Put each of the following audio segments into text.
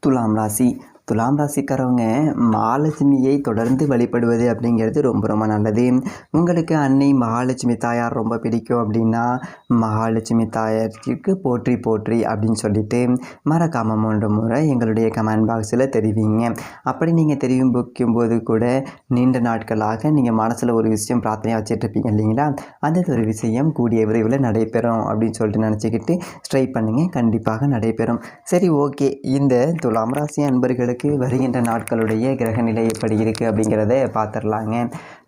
துலாம் ராசி. துலாம் ராசிக்காரவங்க மகாலட்சுமியை தொடர்ந்து வழிபடுவது அப்படிங்கிறது ரொம்ப ரொம்ப நல்லது. உங்களுக்கு அன்னை மகாலட்சுமி தாயார் ரொம்ப பிடிக்கும் அப்படின்னா மகாலட்சுமி தாயாருக்கு போற்றி போற்றி அப்படின்னு சொல்லிட்டு மறக்காமல் மூன்று முறை எங்களுடைய கமெண்ட் பாக்ஸில் தெரிவிங்க. அப்படி நீங்கள் தெரியும் புக்கும் போது கூட நீண்ட நாட்களாக நீங்கள் மனசில் ஒரு விஷயம் பிரார்த்தனையாக வச்சுட்ருப்பீங்க இல்லைங்களா? அந்த ஒரு விஷயம் கூடிய விரைவில் நடைபெறும் அப்படின்னு சொல்லிட்டு நினச்சிக்கிட்டு ஸ்ட்ரை பண்ணுங்கள் கண்டிப்பாக நடைபெறும். சரி ஓகே இந்த துலாம் ராசி அன்பர்களுக்கு வருகின்ற நாட்களுடைய கிரகநிலை எப்படி இருக்குது அப்படிங்கிறத பார்த்துடலாங்க.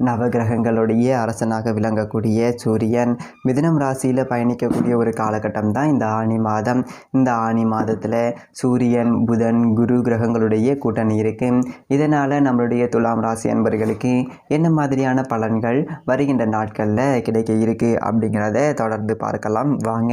நவகிரகங்களுடைய அரசனாக விளங்கக்கூடிய சூரியன் மிதுனம் ராசியில் பயணிக்கக்கூடிய ஒரு காலகட்டம் தான் இந்த ஆனி மாதம். இந்த ஆனி மாதத்தில் சூரியன் புதன் குரு கிரகங்களுடைய கூட்டணி இருக்குது இதனால் நம்மளுடைய துலாம் ராசி அன்பர்களுக்கு என்ன மாதிரியான பலன்கள் வருகின்ற நாட்களில் கிடைக்க இருக்குது அப்படிங்கிறத தொடர்ந்து பார்க்கலாம். வாங்க.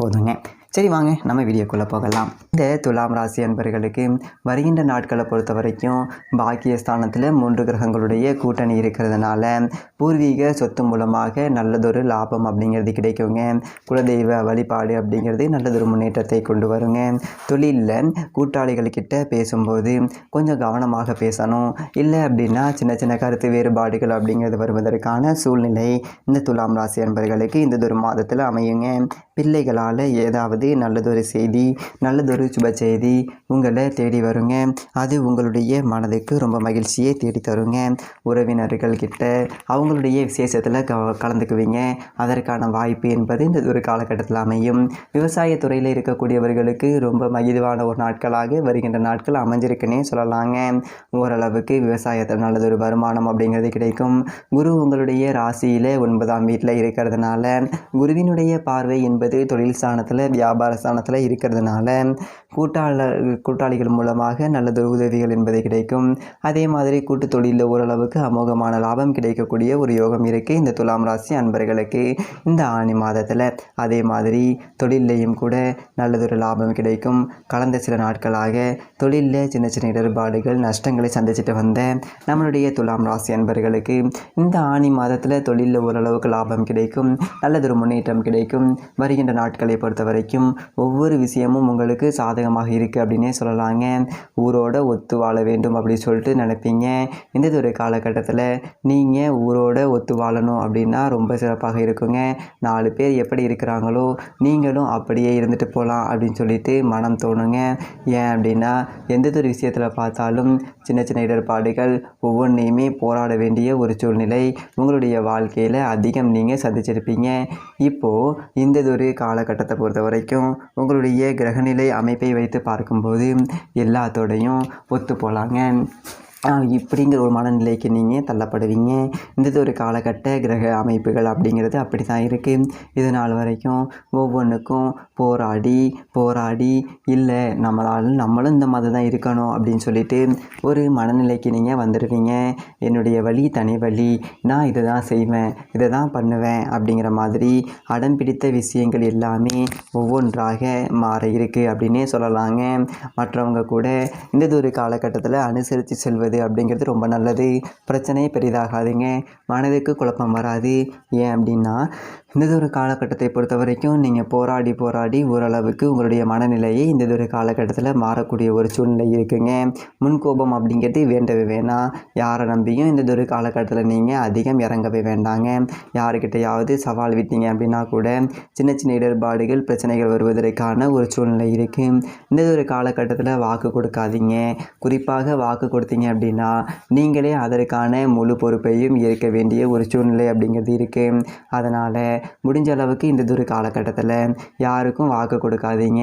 போதுங்க. சரி வாங்க நம்ம வீடியோக்குள்ளே போகலாம். இந்த துலாம் ராசி அன்பர்களுக்கு வருகின்ற நாட்களை பொறுத்த வரைக்கும் பாக்கியஸ்தானத்தில் மூன்று கிரகங்களுடைய கூட்டணி இருக்கிறதுனால பூர்வீக சொத்து மூலமாக நல்லதொரு லாபம் அப்படிங்கிறது கிடைக்குங்க. குலதெய்வ வழிபாடு அப்படிங்கிறது நல்லதொரு முன்னேற்றத்தை கொண்டு வருங்க. தொழிலில் கூட்டாளிகள்கிட்ட பேசும்போது கொஞ்சம் கவனமாக பேசணும். இல்லை அப்படின்னா சின்ன சின்ன கருத்து வேறுபாடுகள் அப்படிங்கிறது வருவதற்கான சூழ்நிலை இந்த துலாம் ராசி அன்பர்களுக்கு இந்த ஒரு மாதத்தில் அமையுங்க. பிள்ளைகளால் ஏதாவது நல்லதொரு செய்தி நல்லதொரு சுப செய்தி உங்களை தேடி வருங்க. அது உங்களுடைய மனதுக்கு ரொம்ப மகிழ்ச்சியை தேடி தருங்க. உறவினர்கள்கிட்ட அவங்களுடைய விசேஷத்தில் க கலந்துக்குவீங்க. அதற்கான வாய்ப்பு என்பது இந்த ஒரு காலகட்டத்தில் அமையும். விவசாயத்துறையில் இருக்கக்கூடியவர்களுக்கு ரொம்ப மகிழ்வான ஒரு நாட்களாக வருகின்ற நாட்கள் அமைஞ்சிருக்குன்னே சொல்லலாங்க. ஓரளவுக்கு விவசாயத்தில் நல்லதொரு வருமானம் அப்படிங்கிறது கிடைக்கும். குரு உங்களுடைய ராசியில் ஒன்பதாம் வீட்டில் இருக்கிறதுனால குருவினுடைய பார்வை என்பது தொழில் ஸ்தானத்தில் வியாபார ஸ்தானத்தில் இருக்கிறதுனால கூட்டாளர் கூட்டாளிகள் மூலமாக நல்லதொரு உதவிகள் என்பது கிடைக்கும். அதே மாதிரி கூட்டு தொழிலில் ஓரளவுக்கு அமோகமான லாபம் கிடைக்கக்கூடிய ஒரு யோகம் இருக்குது இந்த துலாம் ராசி அன்பர்களுக்கு இந்த ஆணி மாதத்தில். அதே மாதிரி தொழிலையும் கூட நல்லதொரு லாபம் கிடைக்கும். கடந்த சில நாட்களாக தொழிலில் சின்ன சின்ன இடர்பாடுகள் நஷ்டங்களை சந்திச்சுட்டு வந்த நம்மளுடைய துலாம் ராசி அன்பர்களுக்கு இந்த ஆணி மாதத்தில் தொழிலில் ஓரளவுக்கு லாபம் கிடைக்கும். நல்லதொரு முன்னேற்றம் கிடைக்கும். வருகின்ற நாட்களை பொறுத்த வரைக்கும் ஒவ்வொரு விஷயமும் உங்களுக்கு சாதகமாக இருக்குது அப்படின்னே சொல்லலாங்க. ஊரோட ஒத்து வாழ வேண்டும் அப்படின்னு சொல்லிட்டு நினைப்பீங்க. இந்த ஒரு காலகட்டத்தில் நீங்கள் ஊரோட ஒத்து வாழணும் அப்படின்னா ரொம்ப சிறப்பாக இருக்குங்க. நாலு பேர் எப்படி இருக்கிறாங்களோ நீங்களும் அப்படியே இருந்துட்டு போகலாம் அப்படின்னு சொல்லிட்டு மனம் தோணுங்க. ஏன் அப்படின்னா எந்த ஒரு விஷயத்தில் பார்த்தாலும் சின்ன சின்ன இடர்பாடுகள் ஒவ்வொன்றையுமே போராட வேண்டிய ஒரு சூழ்நிலை உங்களுடைய வாழ்க்கையில் அதிகம் நீங்கள் சந்திச்சிருப்பீங்க. இப்போது இந்த ஒரு காலகட்டத்தை பொறுத்த வரைக்கும் உங்களுடைய கிரகநிலை அமைப்பை வைத்து பார்க்கும்போது எல்லாத்தோடையும் ஒத்து போகலாங்க இப்படிங்கிற ஒரு மனநிலைக்கு நீங்கள் தள்ளப்படுவீங்க. இந்த ஒரு காலகட்ட கிரக அமைப்புகள் அப்படிங்கிறது அப்படி தான் இருக்குது இது நாள் வரைக்கும் ஒவ்வொன்றுக்கும் போராடி போராடி இல்லை நம்மளால் நம்மளும் இந்த மாதிரி தான் இருக்கணும் அப்படின்னு சொல்லிட்டு ஒரு மனநிலைக்கு நீங்கள் வந்துடுவீங்க என்னுடைய வழி தனி வழி நான் இதை தான் செய்வேன் இதை தான் பண்ணுவேன் அப்படிங்கிற மாதிரி அடம் பிடித்த விஷயங்கள் எல்லாமே ஒவ்வொன்றாக மாற இருக்குது அப்படின்னே சொல்லலாங்க. மற்றவங்க கூட இந்த ஒரு காலகட்டத்தில் அனுசரித்து செல்வது அப்படிங்கிறது ரொம்ப நல்லது. பிரச்சனையே பெரிதாகாதுங்க. மனதுக்கு குழப்பம் வராது. ஏன் அப்படின்னா இந்த ஒரு காலகட்டத்தை பொறுத்த வரைக்கும் நீங்கள் போராடி போராடி ஓரளவுக்கு உங்களுடைய மனநிலையை இந்த ஒரு காலகட்டத்தில் மாறக்கூடிய ஒரு சூழ்நிலை இருக்குங்க. முன்கோபம் அப்படிங்கிறது வேண்டவே வேணாம். யாரை நம்பியும் இந்த ஒரு காலகட்டத்தில் நீங்கள் அதிகம் இறங்கவே வேண்டாங்க. யாருக்கிட்டையாவது சவால் விட்டீங்க அப்படின்னா கூட சின்ன சின்ன இடர்பாடுகள் பிரச்சனைகள் வருவதற்கான ஒரு சூழ்நிலை இருக்குது இந்த ஒரு காலகட்டத்தில் வாக்கு கொடுக்காதீங்க. குறிப்பாக வாக்கு கொடுத்தீங்க அப்படின்னா நீங்களே அதற்கான முழு பொறுப்பையும் இருக்க வேண்டிய ஒரு சூழ்நிலை அப்படிங்கிறது இருக்குது அதனால் முடிஞ்ச அளவுக்கு இந்த ஒரு காலகட்டத்தில் யாருக்கும் வாக்கு கொடுக்காதீங்க.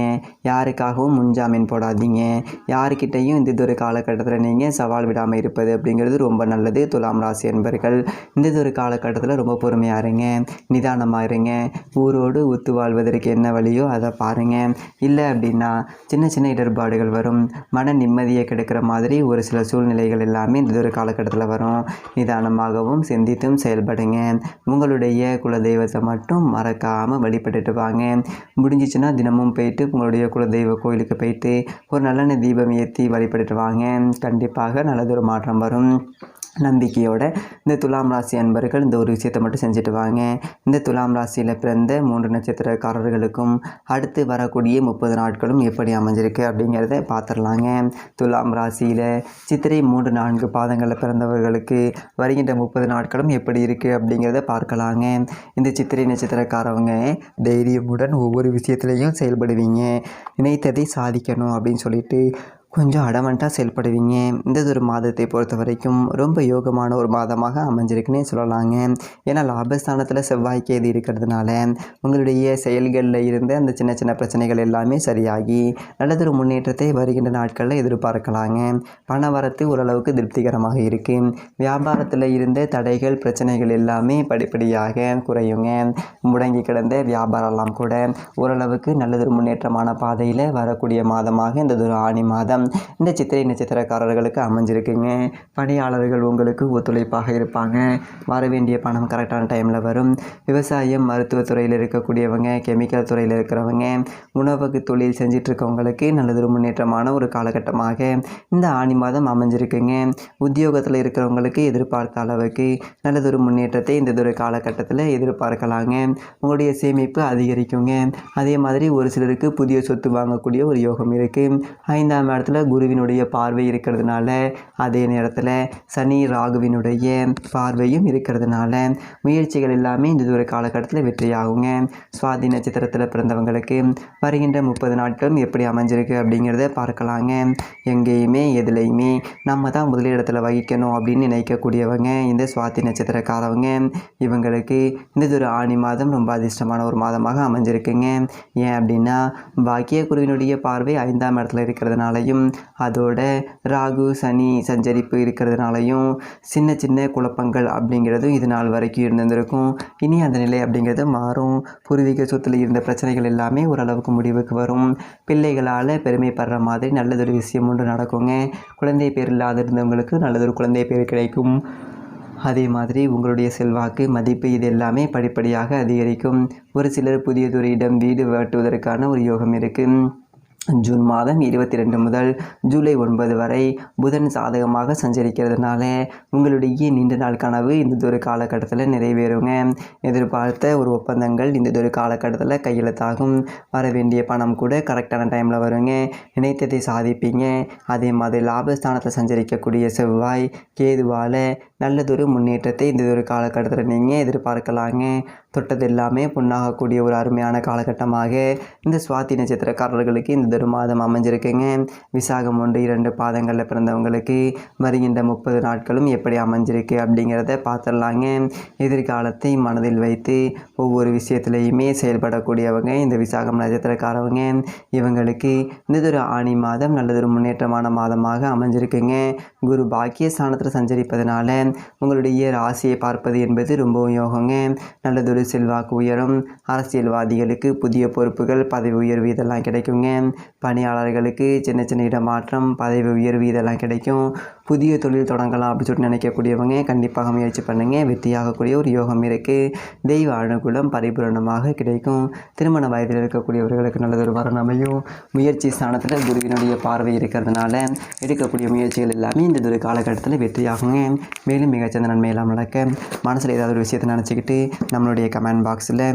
யாருக்காகவும் முன்ஜாமீன் போடாதீங்க. யாருக்கிட்டையும் இந்த ஒரு காலகட்டத்தில் நீங்கள் சவால் விடாமல் இருப்பது அப்படிங்கிறது ரொம்ப நல்லது. துலாம் ராசி என்பர்கள் இந்த ஒரு காலகட்டத்தில் ரொம்ப பொறுமையாக இருங்க. நிதானமாக இருங்க. ஊரோடு ஒத்து வாழ்வதற்கு என்ன வழியோ அதை பாருங்கள் இல்லை அப்படின்னா சின்ன சின்ன இடர்பாடுகள் வரும். மன நிம்மதியை கெடுக்கிற மாதிரி ஒரு சில சூழ்நிலைகள் எல்லாமே இந்த ஒரு காலகட்டத்தில் வரும். நிதானமாகவும் சிந்தித்தும் செயல்படுங்க. உங்களுடைய குலதெய்வத்தை மட்டும் மறக்காமல் வழிபட்டுட்டு வாங்க. முடிஞ்சிச்சுன்னா தினமும் போயிட்டு உங்களுடைய குலதெய்வ கோயிலுக்கு போயிட்டு ஒரு நல்லெண்ணெய் தீபம் ஏற்றி வழிபட்டுட்டு வாங்க. கண்டிப்பாக நல்லதொரு மாற்றம் வரும். நம்பிக்கையோட இந்த துலாம் ராசி அன்பர்கள் இந்த ஒரு விஷயத்தை மட்டும் செஞ்சுட்டு வாங்க. இந்த துலாம் ராசியில் பிறந்த மூன்று நட்சத்திரக்காரர்களுக்கும் அடுத்து வரக்கூடிய முப்பது நாட்களும் எப்படி அமைஞ்சிருக்கு? அப்படிங்கிறத பார்த்துடலாங்க துலாம் ராசியில் சித்திரை மூன்று நான்கு பாதங்களில் பிறந்தவர்களுக்கு வருகின்ற முப்பது நாட்களும் எப்படி இருக்குது அப்படிங்கிறத பார்க்கலாங்க. இந்த சித்திரை நட்சத்திரக்காரவங்க தைரியமுடன் ஒவ்வொரு விஷயத்துலையும் செயல்படுவீங்க. நினைத்ததை சாதிக்கணும் அப்படின்னு சொல்லிட்டு கொஞ்சம் அடமண்ட்டாக செயல்படுவீங்க. இந்த ஒரு மாதத்தை பொறுத்த வரைக்கும் ரொம்ப யோகமான ஒரு மாதமாக அமைஞ்சிருக்குன்னே சொல்லலாங்க. ஏன்னா லாபஸ்தானத்தில் செவ்வாய் கேது இருக்கிறதுனால உங்களுடைய செயல்களில் இருந்த அந்த சின்ன சின்ன பிரச்சனைகள் எல்லாமே சரியாகி நல்லதொரு முன்னேற்றத்தை வருகின்ற நாட்களில் எதிர்பார்க்கலாங்க. பண வரத்து ஓரளவுக்கு திருப்திகரமாக இருக்குது வியாபாரத்தில் இருந்த தடைகள் பிரச்சனைகள் எல்லாமே படிப்படியாக குறையுங்க. முடங்கி கிடந்த வியாபாரம்லாம் கூட ஓரளவுக்கு நல்லதொரு முன்னேற்றமான பாதையில் வரக்கூடிய மாதமாக இந்த ஒரு ஆணி மாதம் இந்த சித்திரை நட்சத்திரக்காரர்களுக்கு அமைஞ்சிருக்குங்க. பணியாளர்கள் உங்களுக்கு ஒத்துழைப்பாக இருப்பாங்க. வர வேண்டிய பணம் கரெக்டான டைமில் வரும். விவசாயம் மருத்துவத்துறையில் இருக்கக்கூடியவங்க கெமிக்கல் துறையில் இருக்கிறவங்க உணவுக்கு தொழில் செஞ்சிட்ருக்கவங்களுக்கு நல்லதொரு முன்னேற்றமான ஒரு காலகட்டமாக இந்த ஆணி மாதம் அமைஞ்சிருக்குங்க. உத்தியோகத்தில் இருக்கிறவங்களுக்கு எதிர்பார்த்த அளவுக்கு நல்லதொரு முன்னேற்றத்தை இந்த ஒரு காலகட்டத்தில் எதிர்பார்க்கலாங்க. உங்களுடைய சேமிப்பு அதிகரிக்குங்க. அதே மாதிரி ஒரு சிலருக்கு புதிய சொத்து வாங்கக்கூடிய ஒரு யோகம் இருக்குது ஐந்தாம் இடத்துல குருவினுடைய பார்வை இருக்கிறதுனால அதே நேரத்தில் சனி ராகுவினுடைய பார்வையும் இருக்கிறதுனால முயற்சிகள் எல்லாமே இந்த ஒரு காலகட்டத்தில் வெற்றியாகுங்க. சுவாதி நட்சத்திரத்தில் பிறந்தவங்களுக்கு வருகின்ற முப்பது நாட்களும் எப்படி அமைஞ்சிருக்கு அப்படிங்கிறத பார்க்கலாங்க. எங்கேயுமே எதுலேயுமே நம்ம தான் முதலிடத்தில் வகிக்கணும் அப்படின்னு நினைக்கக்கூடியவங்க இந்த சுவாதி நட்சத்திரக்காரவங்க இவங்களுக்கு இந்த ஒரு ஆணி மாதம் ரொம்ப அதிர்ஷ்டமான ஒரு மாதமாக அமைஞ்சிருக்குங்க. ஏன் அப்படின்னா பாக்கிய குருவினுடைய பார்வை ஐந்தாம் இடத்துல இருக்கிறதுனாலையும் அதோட ராகு சனி சஞ்சரிப்பு இருக்கிறதுனாலையும் சின்ன சின்ன குழப்பங்கள் அப்படிங்கிறதும் இது நாள் வரைக்கும் இருந்திருக்கும். இனி அந்த நிலை அப்படிங்கிறது மாறும். பூர்வீக சொத்தில் இருந்த பிரச்சனைகள் எல்லாமே ஓரளவுக்கு முடிவுக்கு வரும். பிள்ளைகளால் பெருமைப்படுற மாதிரி நல்லதொரு விஷயம் ஒன்று நடக்குங்க. குழந்தை பேர் இல்லாத இருந்தவங்களுக்கு நல்லதொரு குழந்தை பேர் கிடைக்கும். அதே மாதிரி உங்களுடைய செல்வாக்கு மதிப்பு இது எல்லாமே படிப்படியாக அதிகரிக்கும். ஒரு சிலர் புதியதொரு இடம் வீடு வெட்டுவதற்கான ஒரு யோகம் இருக்குது ஜூன் மாதம் இருபத்தி ரெண்டு முதல் ஜூலை ஒன்பது வரை புதன் சாதகமாக சஞ்சரிக்கிறதுனால உங்களுடைய நீண்ட நாள் கனவு இந்த ஒரு காலகட்டத்தில் நிறைவேறுங்க. எதிர்பார்த்த ஒரு ஒப்பந்தங்கள் இந்த ஒரு காலகட்டத்தில் கையெழுத்தாகும். வர வேண்டிய பணம் கூட கரெக்டான டைமில் வருங்க. நினைத்ததை சாதிப்பீங்க. அதே மாதிரி லாபஸ்தானத்தில் சஞ்சரிக்கக்கூடிய செவ்வாய் கேதுவால் நல்லதொரு முன்னேற்றத்தை இந்த ஒரு காலகட்டத்தில் நீங்கள் எதிர்பார்க்கலாங்க. தொட்டது எல்லாமே பொண்ணாகக்கூடிய ஒரு அருமையான காலகட்டமாக இந்த சுவாதி நட்சத்திரக்காரர்களுக்கு இந்த ஒரு மாதம் அமைஞ்சிருக்குங்க. விசாகம் ஒன்று இரண்டு பாதங்களில் பிறந்தவங்களுக்கு வருகின்ற முப்பது நாட்களும் எப்படி அமைஞ்சிருக்கு அப்படிங்கிறத பார்த்துடலாங்க. எதிர்காலத்தை மனதில் வைத்து ஒவ்வொரு விஷயத்துலையுமே செயல்படக்கூடியவங்க இந்த விசாகம் நட்சத்திரக்காரவங்க. இவங்களுக்கு இந்த ஒரு ஆணி மாதம் நல்லதொரு முன்னேற்றமான மாதமாக அமைஞ்சிருக்குங்க. குரு பாக்கியஸ்தானத்தில் சஞ்சரிப்பதனால உங்களுடைய ராசியை பார்ப்பது என்பது ரொம்பவும் யோகங்க. நல்லதொரு செல்வாக்கு உயரும். அரசியல்வாதிகளுக்கு புதிய பொறுப்புகள் பதவி உயர்வு இதெல்லாம் கிடைக்குங்க. பணியாளர்களுக்கு சின்ன சின்ன இடமாற்றம் பதவி உயர்வு இதெல்லாம் கிடைக்கும். புதிய தொழில் தொடங்கலாம் அப்படின்னு சொல்லிட்டு நினைக்கக்கூடியவங்க கண்டிப்பாக முயற்சி பண்ணுங்கள் வெற்றியாகக்கூடிய ஒரு யோகம் இருக்குது தெய்வ அனுகூலம் பரிபூரணமாக கிடைக்கும். திருமண வயதில் இருக்கக்கூடியவர்களுக்கு நல்லதொரு ஒரு அமையும். முயற்சி ஸ்தானத்தில் குருவினுடைய பார்வை இருக்கிறதுனால எடுக்கக்கூடிய முயற்சிகள் எல்லாமே இந்த ஒரு காலகட்டத்தில் வெற்றியாகுங்க. மேலும் மிகச்சிறந்த நன்மையெல்லாம் நடக்க. மனசில் ஏதாவது ஒரு விஷயத்தை நினச்சிக்கிட்டு நம்மளுடைய கமெண்ட் பாக்ஸில்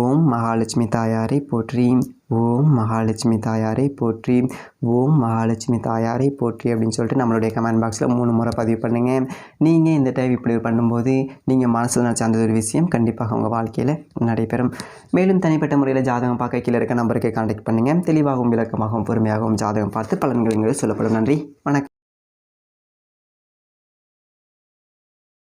ஓம் மகாலட்சுமி தாயாரை போற்றி ஓம் மகாலட்சுமி தாயாரை போற்றி. ஓம் மகாலட்சுமி தாயாரை போற்றி அப்படின்னு சொல்லிட்டு நம்மளுடைய கமெண்ட் பாக்ஸில் மூணு முறை பதிவு பண்ணுங்கள் நீங்கள் இந்த டைம் இப்படி பண்ணும்போது நீங்கள் மனசில் நினச்ச அந்த ஒரு விஷயம் கண்டிப்பாக உங்கள் வாழ்க்கையில் நடைபெறும். மேலும் தனிப்பட்ட முறையில் ஜாதகம் பார்க்க கீழே இருக்க நம்பருக்கு கான்டாக்ட் பண்ணுங்கள் தெளிவாகவும் விளக்கமாகவும் பொறுமையாகவும் ஜாதகம் பார்த்து பலன்கள் சொல்லப்படும். நன்றி. வணக்கம்.